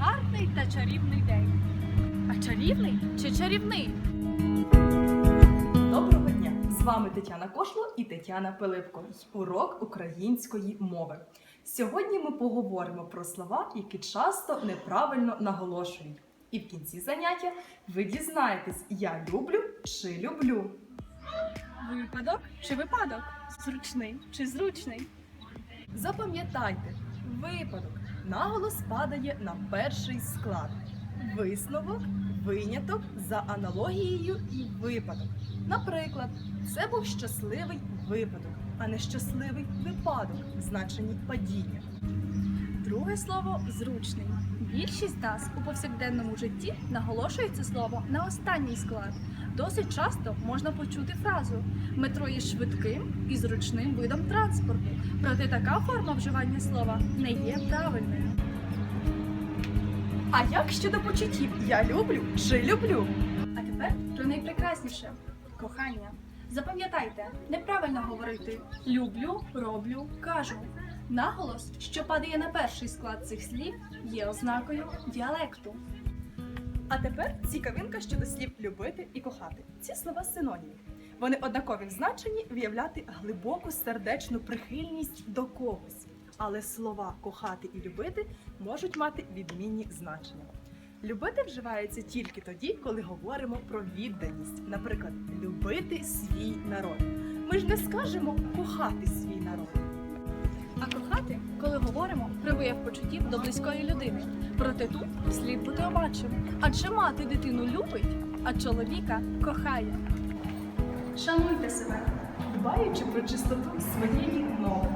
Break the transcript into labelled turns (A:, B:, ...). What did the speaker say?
A: гарний та чарівний день. А чарівний чи чарівний?
B: Доброго дня! З вами Тетяна Кошло і Тетяна Пилипко. Урок української мови. Сьогодні ми поговоримо про слова, які часто неправильно наголошують. І в кінці заняття ви дізнаєтесь, я люблю чи люблю.
A: Випадок чи випадок? Зручний чи зручний?
B: Запам'ятайте, випадок наголос падає на перший склад. Висновок, виняток за аналогією і випадок. Наприклад, це був щасливий випадок, а не щасливий випадок в значенні падіння.
A: Друге слово зручний. Більшість нас у повсякденному житті наголошує це слово на останній склад. Досить часто можна почути фразу метро є швидким і зручним видом транспорту. Проте така форма вживання слова не є правильною.
B: А як щодо почуттів я люблю чи люблю?
A: А тепер про найпрекрасніше кохання. Запам'ятайте, неправильно говорити люблю, роблю, кажу. Наголос, що падає на перший склад цих слів, є ознакою діалекту.
B: А тепер цікавинка щодо слів любити і кохати. Ці слова синоніми. Вони однакові в значенні виявляти глибоку сердечну прихильність до когось. Але слова кохати і любити можуть мати відмінні значення. Любити вживається тільки тоді, коли говоримо про відданість, наприклад, любити свій народ. Ми ж не скажемо кохати свій народ.
A: А кохати, коли говоримо про вияв почуттів до близької людини. Проте тут слід бути обачим. Адже мати дитину любить, а чоловіка кохає. Шануйте себе.
B: дбаючи про чистоту своєї мови.